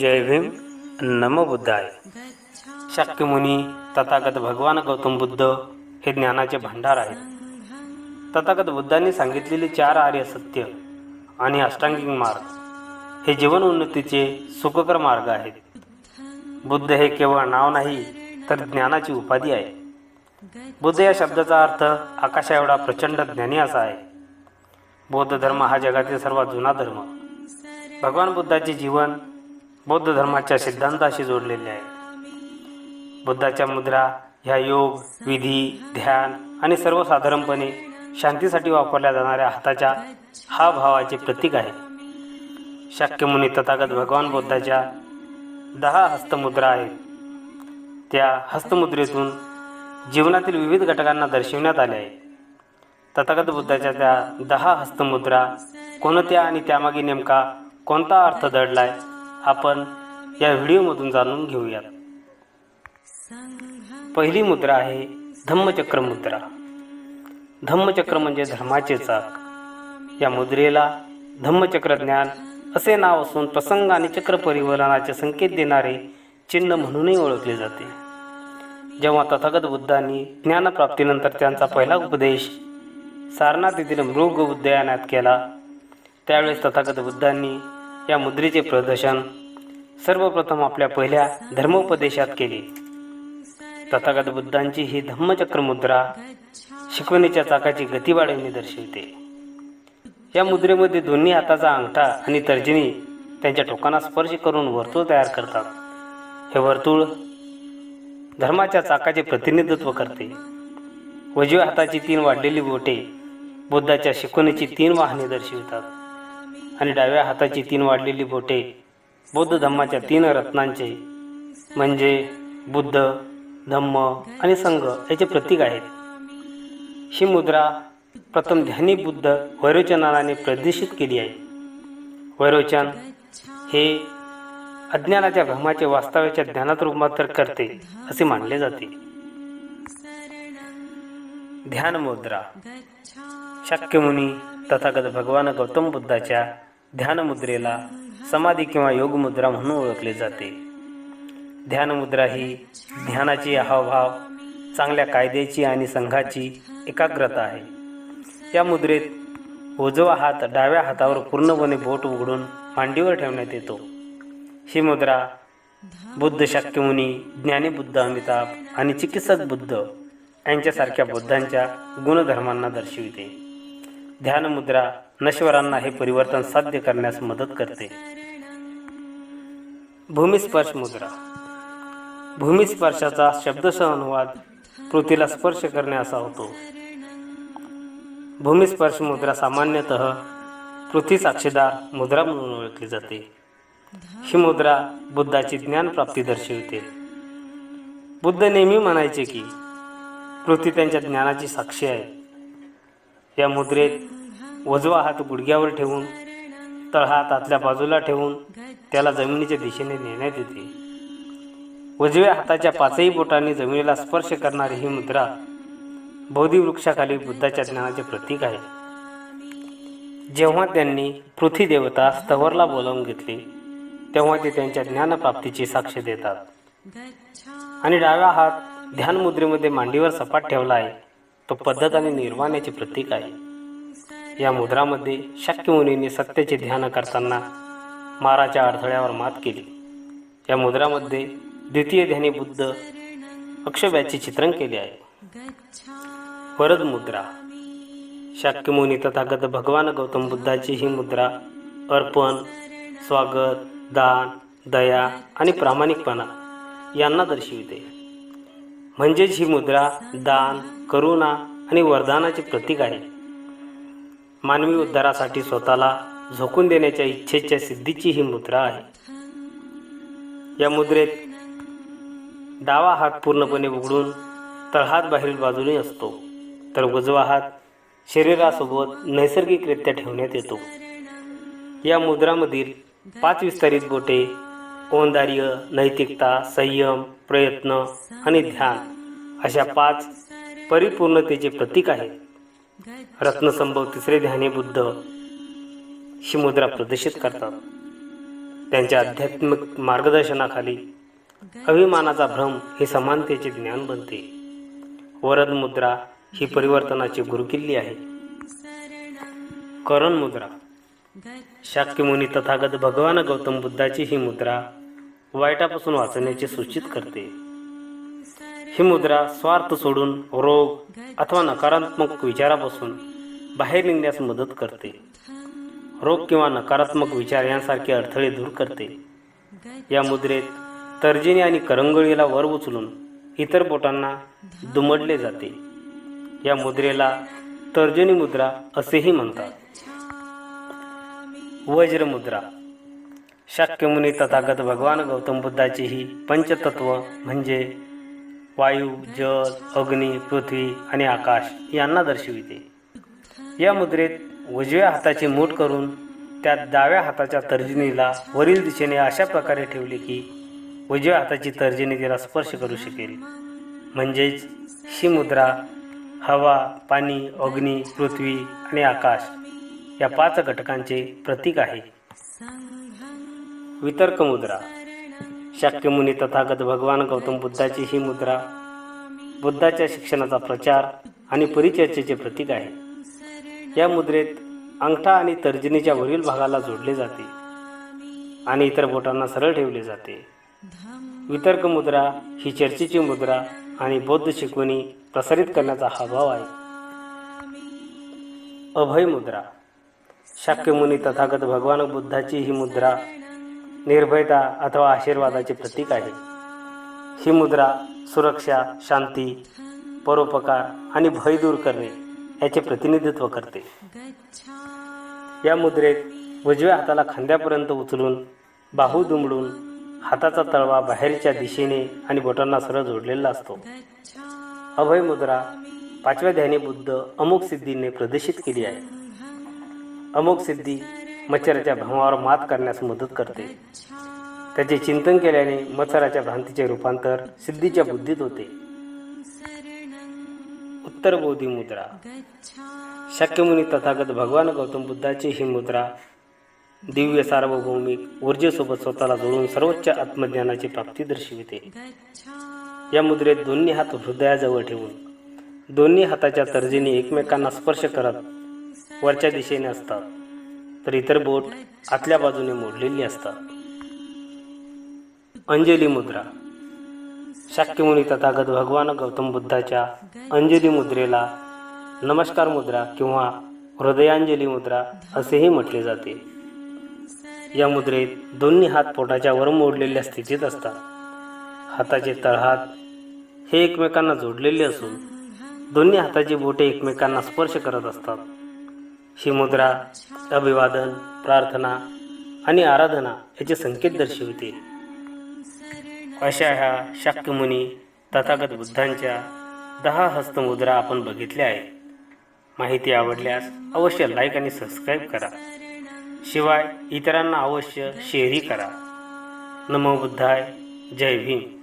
जय भीम नम बुद्धाय. शाक्यमुनी तथागत भगवान गौतम बुद्ध हे ज्ञानाचे भांडार आहेत. तथागत बुद्धांनी सांगितलेले चार आर्य सत्य आणि अष्टांगिक मार्ग हे जीवन उन्नतीचे सुखकर मार्ग आहेत. बुद्ध हे केवळ नाव नाही तर ज्ञानाची उपाधी आहे. बुद्ध या शब्दाचा अर्थ आकाशा एवढा प्रचंड ज्ञानी असा आहे. बौद्ध धर्म हा जगातील सर्वात जुना धर्म. भगवान बुद्धाचे जीवन बौद्ध धर्माच्या सिद्धांताशी जोडलेले आहे. बुद्धाच्या मुद्रा ह्या योग विधी ध्यान आणि सर्वसाधारणपणे शांतीसाठी वापरल्या जाणाऱ्या हाताच्या हा भावाचे प्रतीक आहे. शाक्यमुनी तथागत भगवान बुद्धाच्या दहा हस्तमुद्रा आहेत. त्या हस्तमुद्रेतून जीवनातील विविध घटकांना दर्शविण्यात आले आहे. तथागत बुद्धाच्या त्या दहा हस्तमुद्रा कोणत्या आणि त्यामागे नेमका कोणता अर्थ दडलाय आपण या व्हिडिओमधून जाणून घेऊयात. पहिली मुद्रा आहे धम्मचक्र मुद्रा. धम्मचक्र म्हणजे धर्माचे चाक. या मुद्रेला धम्मचक्र ज्ञान असे नाव असून प्रसंग आणि चक्र परिवहनाचे संकेत देणारे चिन्ह म्हणूनही ओळखले जाते. जेव्हा तथागत बुद्धांनी ज्ञानप्राप्तीनंतर त्यांचा पहिला उपदेश सारनाथ येथील मृग उद्यानात केला त्यावेळेस तथागत बुद्धांनी या मुद्रेचे प्रदर्शन सर्वप्रथम आपल्या पहिल्या धर्मोपदेशात केले. तथागत बुद्धांची ही धम्मचक्र मुद्रा शिकवणीच्या चाकाची गती वाढवणे दर्शवते. या मुद्रेमध्ये दोन्ही हाताचा अंगठा आणि तर्जनी त्यांच्या टोकांना स्पर्श करून वर्तुळ तयार करतात. हे वर्तुळ धर्माच्या चाकाचे प्रतिनिधित्व करते. उजव्या हाताची तीन वाढलेली बोटे बुद्धाच्या शिकवणीची तीन वाहने दर्शवितात आणि डाव्या हाताची तीन वाढलेली बोटे बौद्ध धम्माच्या तीन रत्नांचे म्हणजे बुद्ध धम्म आणि संघ याचे प्रतीक आहेत. ही मुद्रा प्रथम ध्यानी बुद्ध वैरोचनाने प्रदर्शित केली आहे. वैरोचन हे अज्ञानाच्या भ्रमाचे वास्तव्याच्या ज्ञानात रूपांतर करते असे मानले जाते. ध्यान मुद्रा. शाक्यमुनी तथागत भगवान गौतम बुद्धाच्या ध्यान मुद्रेला समाधी किंवा योग मुद्रा म्हणून ओळखले जाते. ध्यान मुद्रा ही ध्यानाची हावभाव चांगल्या कायद्याची आणि संघाची एकाग्रता आहे. या मुद्रेत उजवा हात डाव्या हातावर पूर्णपणे बोट उघडून मांडीवर ठेवण्यात येतो. ही मुद्रा बुद्ध शाक्यमुनी ज्ञानी बुद्ध अमिताभ आणि चिकित्सक बुद्ध यांच्यासारख्या बुद्धांच्या गुणधर्मांना दर्शविते. ध्यानमुद्रा नश्वरांना हे परिवर्तन साध्य करण्यास मदत करते. भूमिस्पर्श मुद्रा. भूमिस्पर्शाचा शब्दसह अनुवाद पृथ्वीला स्पर्श करणे असा होतो. भूमिस्पर्श मुद्रा सामान्यतः पृथ्वी साक्षीदार मुद्रा म्हणून ओळखली जाते. ही मुद्रा बुद्धाची ज्ञानप्राप्ती दर्शविते. बुद्ध नेहमी म्हणायचे की पृथ्वी त्यांच्या ज्ञानाची साक्षी आहे. या मुद्रेत वजवा हात गुडघ्यावर ठेवून तळहात आतल्या बाजूला ठेवून त्याला जमिनीच्या दिशेने नेण्यात येते. उजव्या हाताच्या पाचही बोटांनी जमिनीला स्पर्श करणारी ही मुद्रा बोधी वृक्षाखाली बुद्धाच्या ज्ञानाचे प्रतीक आहे. जेव्हा त्यांनी पृथ्वी देवता स्थवरला बोलावून घेतले तेव्हा ते त्यांच्या ज्ञानप्राप्तीची साक्ष देतात. आणि डाव्या हात ध्यान मुद्रेमध्ये मांडीवर सपाट ठेवला आहे तो पद्धत आणि निर्वाणाचे प्रतीक आहे. या मुद्रामध्ये शक्य मुनीने सत्याचे ध्यान करताना माराच्या अडथळ्यावर मात केली. या मुद्रामध्ये द्वितीय ध्यानी बुद्ध अक्षव्याचे चित्रण केले आहे. वरद मुद्रा। शाक्यमुनी तथागत भगवान गौतम बुद्धाची ही मुद्रा अर्पण स्वागत दान दया आणि प्रामाणिकपणा यांना दर्शविते. म्हणजेच ही मुद्रा दान करुणा आणि वरदानाचे प्रतीक आहे. मानवी उद्धारासाठी स्वतःला झोकून देण्याच्या इच्छेच्या सिद्धीची ही मुद्रा आहे. या मुद्रेत डावा हात पूर्णपणे उघडून तळहात बाहेरील बाजूने असतो. तर उजवा हात शरीरासोबत नैसर्गिकरित्या ठेवण्यात येतो. या मुद्रामधील पाच विस्तारित बोटे औंदार्य नैतिकता संयम प्रयत्न आणि ध्यान अशा पाच परिपूर्णतेचे प्रतीक आहे रत्नसंभव तिसरे ध्याने बुद्ध ही मुद्रा प्रदर्शित करतात. त्यांच्या आध्यात्मिक मार्गदर्शनाखाली अभिमानाचा भ्रम हे समानतेचे ज्ञान बनते. वरद मुद्रा ही परिवर्तनाची गुरुकिल्ली आहे. करण मुद्रा. शाक्यमुनी तथागत भगवान गौतम बुद्धाची ही मुद्रा वाईटापासून वाचण्याचे सूचित करते. ही मुद्रा स्वार्थ सोडून रोग अथवा नकारात्मक विचारापासून बाहेर निघण्यास मदत करते. रोग किंवा नकारात्मक विचार यांसारखे अडथळे दूर करते. या मुद्रेत तर्जिनी आणि करंगळीला वर उचलून इतर बोटांना दुमडले जाते. या मुद्रेला तर्जनी मुद्रा असेही म्हणतात. वज्रमुद्रा शाक्यमुनी तथागत भगवान गौतम बुद्धाची ही पंचतत्व म्हणजे वायू जल अग्नी पृथ्वी आणि आकाश यांना दर्शविते. या मुद्रेत उजव्या हाताची मूठ करून त्या डाव्या हाताच्या तर्जनीला वरील दिशेने अशा प्रकारे ठेवले की उजव्या हाताची तर्जनी तिला स्पर्श करू शकेल. म्हणजेच ही मुद्रा हवा पाणी अग्नी पृथ्वी आणि आकाश या पाच घटकांचे प्रतीक आहे. वितर्क मुद्रा. शाक्यमुनी तथागत भगवान गौतम बुद्धाची ही मुद्रा बुद्धाच्या शिक्षणाचा प्रचार आणि परिचर्चेचे प्रतीक आहे. या मुद्रेत अंगठा आणि तर्जनीच्या वरील भागाला जोडले जाते आणि इतर बोटांना सरळ ठेवले जाते. वितर्क मुद्रा ही चर्चेची मुद्रा आणि बौद्ध शिकवणी प्रसारित करण्याचा हा भाव आहे. अभय मुद्रा. शाक्यमुनी तथागत भगवान बुद्धाची ही मुद्रा निर्भयता अथवा आशीर्वादाचे प्रतीक आहे. ही मुद्रा सुरक्षा शांती परोपकार आणि भय दूर करणे याचे प्रतिनिधित्व करते. या मुद्रेत उजव्या हाताला खांद्यापर्यंत उचलून बाहू दुमडून हाताचा तळवा बाहेरच्या दिशेने आणि बोटांना सरळ जोडलेला असतो. अभय मुद्रा पाचव्या ध्यानी बुद्ध अमुक सिद्धीने प्रदर्शित केली आहे. अमुक सिद्धी मच्छराच्या भ्रमावर मात करण्यास मदत करते. त्याचे चिंतन केल्याने मच्छराच्या भ्रांतीचे रूपांतर सिद्धीच्या बुद्धीत होते. उत्तर बोधी मुद्रा शाक्यमुनी तथागत भगवान गौतम बुद्धाची ही मुद्रा दिव्य सार्वभौमिक ऊर्जेसोबत स्वतःला जोडून सर्वोच्च आत्मज्ञानाची प्राप्ती दर्शविते. या मुद्रेत दोन्ही हात हृदयाजवळ ठेवून दोन्ही हाताच्या तर्जेने एकमेकांना स्पर्श करत वरच्या दिशेने असतात तर इतर बोट आतल्या बाजूने मोडलेली असतात. अंजली मुद्रा. शाक्यमुनी तथागत भगवान गौतम बुद्धाच्या अंजली मुद्रेला नमस्कार मुद्रा किंवा हृदयांजली मुद्रा असेही म्हटले जाते. या मुद्रेत दोन्ही हात पोटाच्या वर मोडलेल्या स्थितीत असतात. हाताचे तळहात हे एकमेकांना जोडलेले असून दोन्ही हाताची बोटे एकमेकांना स्पर्श करत असतात. ही मुद्रा अभिवादन प्रार्थना आणि आराधना याचे संकेत दर्शविते. अशा ह्या शाक्यमुनी तथागत बुद्धांच्या दहा हस्तमुद्रा आपण बघितल्या आहेत. माहिती आवडल्यास अवश्य लाईक आणि सबस्क्राईब करा. शिवाय इतरांना अवश्य शेअरही करा. नमो बुद्धाय. जय भीम.